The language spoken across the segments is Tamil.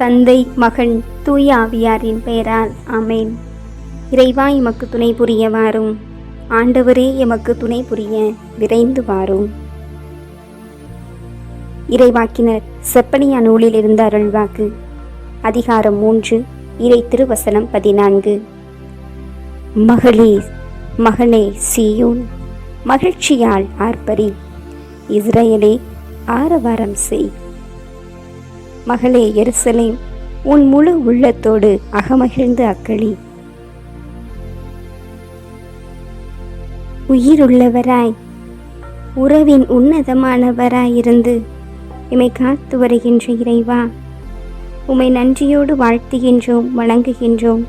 தந்தை மகன் தூய ஆவியாரின் பெயரால். ஆமேன். இறைவா எமக்கு துணை புரிய வாரும். ஆண்டவரே எமக்கு துணை புரிய விரைந்து வாரும். இறைவாக்கினர் செப்பனியா நூலில் இருந்த அருள்வாக்கு. அதிகாரம் மூன்று இறை திருவசனம் பதினான்கு. மகளே மகனே சீயோன் மகிழ்ச்சியால் ஆர்ப்பரி. இஸ்ரேலே ஆரவாரம் செய். மகளே எருசலேம் உன் முழு உள்ளத்தோடு அகமகிழ்ந்து அக்களி. உயிருள்ளவராய் உறவின் உன்னதமானவராயிருந்து இமை காத்து வருகின்ற இறைவா உமை நன்றியோடு வாழ்த்துகின்றோம் வணங்குகின்றோம்.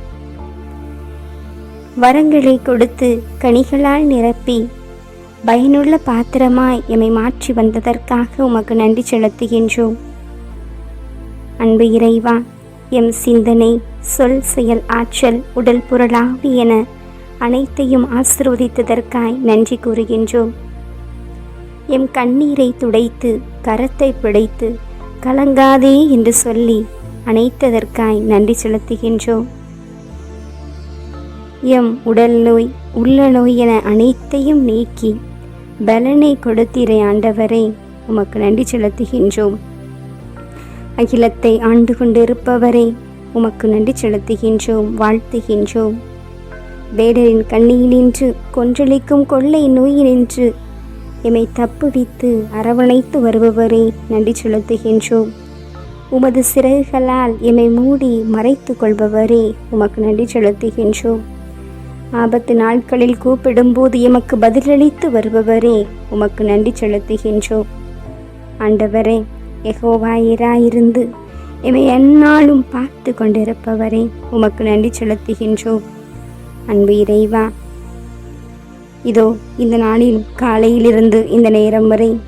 வரங்களை கொடுத்து கனிகளால் நிரப்பி பயனுள்ள பாத்திரமாய் எம்மை மாற்றி வந்ததற்காக உமக்கு நன்றி செலுத்துகின்றோம். அன்பு இறைவா எம் சிந்தனை சொல் செயல் ஆற்றல் உடல் பொருளாவி என அனைத்தையும் ஆசிர்வதித்ததற்காய் நன்றி கூறுகின்றோம். எம் கண்ணீரை துடைத்து கரத்தை பிடைத்து கலங்காதே என்று சொல்லி அணைத்ததற்காய் நன்றி செலுத்துகின்றோம். எம் உடல் நோய் உள்ள நோய் என அனைத்தையும் நீக்கி பலனை கொடுத்திரை ஆண்டவரே உமக்கு நன்றி செலுத்துகின்றோம். அகிலத்தை ஆண்டு கொண்டிருப்பவரே உமக்கு நன்றி செலுத்துகின்றோம் வாழ்த்துகின்றோம். வேடரின் கண்ணியினின்று கொன்றளிக்கும் கொள்ளை நோயினின்று எம்மை தப்புவித்து அரவணைத்து வருபவரே நன்றி செலுத்துகின்றோம். உமது சிறகுகளால் எம்மை மூடி மறைத்து கொள்பவரே உமக்கு நன்றி செலுத்துகின்றோம். ஆபத்து நாட்களில் கூப்பிடும்போது எமக்கு பதிலளித்து வருபவரே உமக்கு நன்றி செலுத்துகின்றோம். ஆண்டவரே எகோவாயிராயிருந்து இவை எந்நாளும் பார்த்து கொண்டிருப்பவரே உமக்கு நன்றி செலுத்துகின்றோம். அன்பு இறைவா இதோ இந்த நாளில் காலையிலிருந்து இந்த நேரம் வரை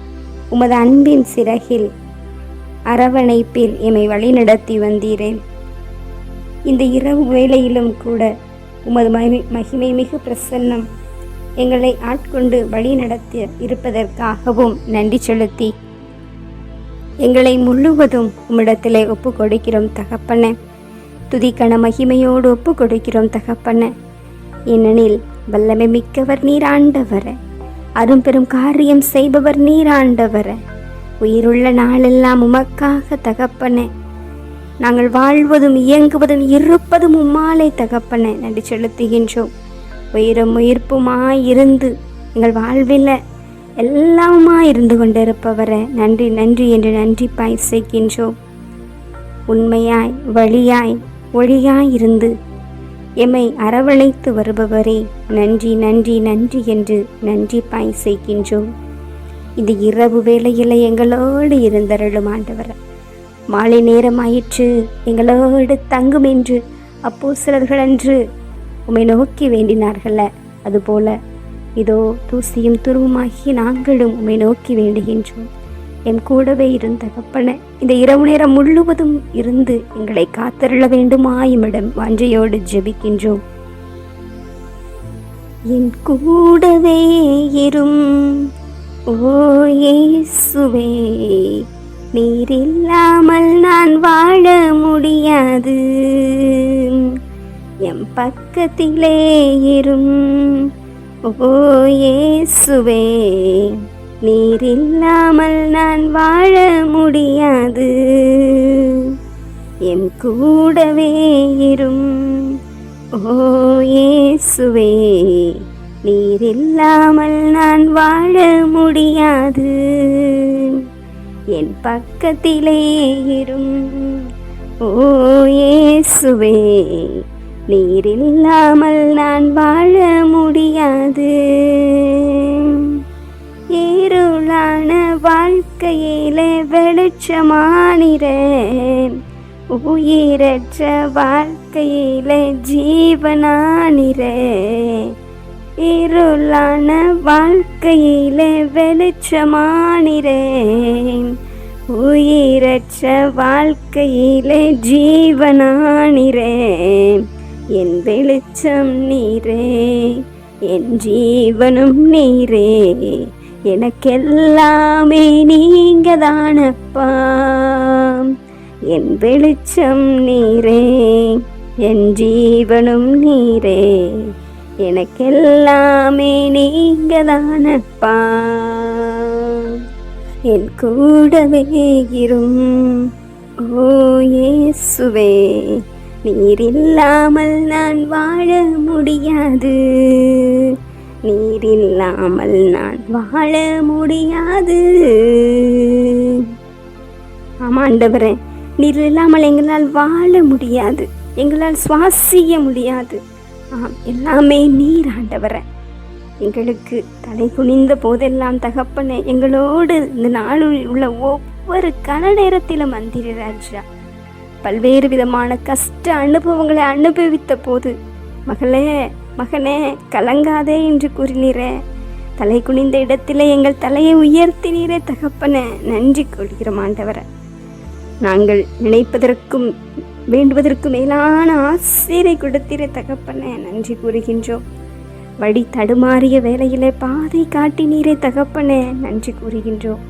உமது அன்பின் சிறகில் அரவணைப்பில் எம்மை வழிநடத்தி வந்தீரேன். இந்த இரவு வேளையிலும் கூட உமது மகிமை மகிமை மிகு பிரசன்னம் எங்களை ஆட்கொண்டு வழி நடத்தி இருப்பதற்காகவும் நன்றி செலுத்தி எங்களை முழுவதும் உம்மிடத்திலே ஒப்பு கொடுக்கிறோம் தகப்பன. துதிக்கண மகிமையோடு ஒப்பு கொடுக்கிறோம் தகப்பன. ஏனெனில் வல்லமை மிக்கவர் நீர் ஆண்டவர. அரும்பெரும் காரியம் செய்பவர் நீர் ஆண்டவர. உயிருள்ள நாளெல்லாம் உமக்காக தகப்பன. நாங்கள் வாழ்வதும் இயங்குவதும் இருப்பதும் உம்மாலை தகப்பன. நன்றி செலுத்துகின்றோம். உயிரும் உயிர்ப்புமாயிருந்து எங்கள் வாழ்வில் எல்லாமாய் இருந்து கொண்டிருப்பவரை நன்றி நன்றி என்று நன்றி பாய்சிக்கின்றோம் உண்மையாய் வழியாய் ஒளியாய் இருந்து எம்மை அரவணைத்து வருபவரே நன்றி நன்றி நன்றி என்று நன்றி பாய்சிக்கின்றோம் இது இரவு வேளையில் எங்களோடு இருந்தருளும் ஆண்டவர். மாலை நேரமாயிற்று எங்களோடு தங்கும் என்று அப்போ சிலர்கள் அன்று உம்மை நோக்கி வேண்டினார்கள அதுபோல இதோ தூசியும் துருவுமாகி நாங்களும் உம்மை நோக்கி வேண்டுகின்றோம். என் கூடவே இருந்த கப்பன இந்த இரவு நேரம் முழுவதும் இருந்து எங்களை காத்தருள வேண்டுமாயுமிடம் வாஞ்சையோடு ஜெபிக்கின்றோம். என் கூடவே இரும் ஓயேசுவே இயேசுவே நீர் இல்லாமல் நான் வாழ முடியாது. என் பக்கத்திலே இரும் ஓ இயேசுவே நீர் இல்லாமல் நான் வாழ முடியாது. என் கூடவே இரும். ஓ இயேசுவே நீர் இல்லாமல் நான் வாழ முடியாது. என் பக்கத்திலே இரும். ஓ நீரில் இல்லாமல் நான் வாழ முடியாது. ஏருளான வாழ்க்கையில வெளிச்சமானிறேன். உயிரற்ற வாழ்க்கையில ஜீவனானிறே இருளான வாழ்க்கையில வெளிச்சமானிறேன். உயிரற்ற வாழ்க்கையில ஜீவனானிறேன். என் வெளிச்சம் நீரே என் ஜீவனும் நீரே. எனக்கெல்லாமே நீங்க தானப்பா என் வெளிச்சம் நீரே என் ஜீவனும் நீரே. எனக்கெல்லாமே நீங்க தானப்பா என் கூடவே இரும் ஓ இயேசுவே. நீர் இல்லாமல் நான் வாழ முடியாது. நீர் இல்லாமல் நான் வாழ முடியாது. ஆமா ஆண்டவரே நீர் இல்லாமல் எங்களால் வாழ முடியாது. எங்களால் சுவாசிக்க முடியாது. ஆம் எல்லாமே நீர் ஆண்டவர. எங்களுக்கு தலை குனிந்த போதெல்லாம் தகப்பனே எங்களோடு இந்த நாளில் உள்ள ஒவ்வொரு கன நேரத்திலும் மந்திரி ராஜா. பல்வேறு விதமான கஷ்ட அனுபவங்களை அனுபவித்த போது மகளே மகனே கலங்காதே என்று கூறினீரே தலை குனிந்த இடத்திலே எங்கள் தலையை உயர்த்தினீரே தகப்பனே நன்றி கொள்கிறோம் ஆண்டவரை. நாங்கள் நினைப்பதற்கும் வேண்டுவதற்கும் மேலான ஆசிரியை கொடுத்திர தகப்பனே நன்றி கூறுகின்றோம். வழி தடுமாறிய வேலையிலே பாதை காட்டினீரே தகப்பனே நன்றி கூறுகின்றோம்.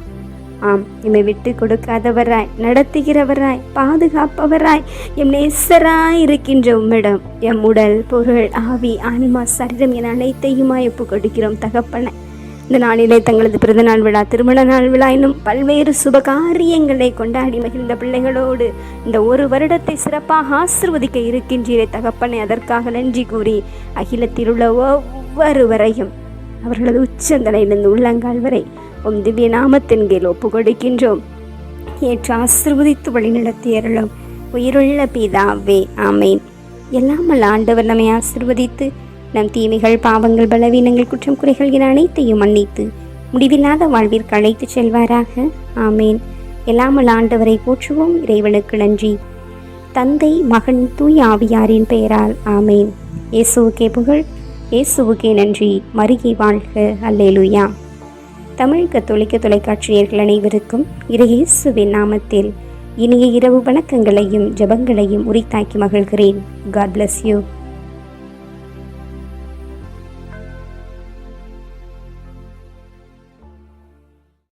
ஆம் எம்மை விட்டு கொடுக்காதவராய் நடத்துகிறவராய் பாதுகாப்பவராய் எம் நேசராய் இருக்கின்ற உம்மிடம் எம் உடல் பொருள் ஆவி ஆன்மா சரீரம் என அனைத்தையுமாய் ஒப்பு கொடுக்கிறோம் தகப்பனை. இந்த நாளிலே தங்களது பிறந்தநாள் விழா திருமண நாள் விழா இன்னும் பல்வேறு சுபகாரியங்களை கொண்டாடி மகிழ்ந்த பிள்ளைகளோடு இந்த ஒரு வருடத்தை சிறப்பாக ஆசிர்வதிக்க இருக்கின்றீரே தகப்பனை. அதற்காக நன்றி கூறி அகிலத்தில் உள்ள ஒவ்வொருவரையும் அவர்களது உச்சந்தலையிலிருந்து உள்ளங்கால் வரை உம் திவ்ய நாமத்தின் கீழ் ஒப்பு கொடுக்கின்றோம் ஏற்று ஆசிர்வதித்து வழிநடத்தியருளும் உயிருள்ள பிதாவே ஆமேன். எல்லாமல் ஆண்டவர் நம்மை ஆசிர்வதித்து நம் தீமைகள் பாவங்கள் பலவீனங்கள் குற்றம் குறைகள் என அனைத்தையும் மன்னித்து முடிவில்லாத வாழ்விற்கு அழைத்து செல்வாராக ஆமேன். எல்லாமல் ஆண்டவரை போற்றுவோம் இறைவனுக்கு நன்றி. தந்தை மகன் தூய் ஆவியாரின் பெயரால் ஆமேன். இயேசுவுக்கே புகழ் இயேசுவுக்கே நன்றி. மருகி வாழ்க அல்லேலுயா. தமிழ் கத்தோலிக்க தொலைக்காட்சியர்கள் அனைவருக்கும் இறையேசுவின் நாமத்தில் இனிய இரவு வணக்கங்களையும் ஜபங்களையும் உரித்தாக்கி மகிழ்கிறேன். God bless you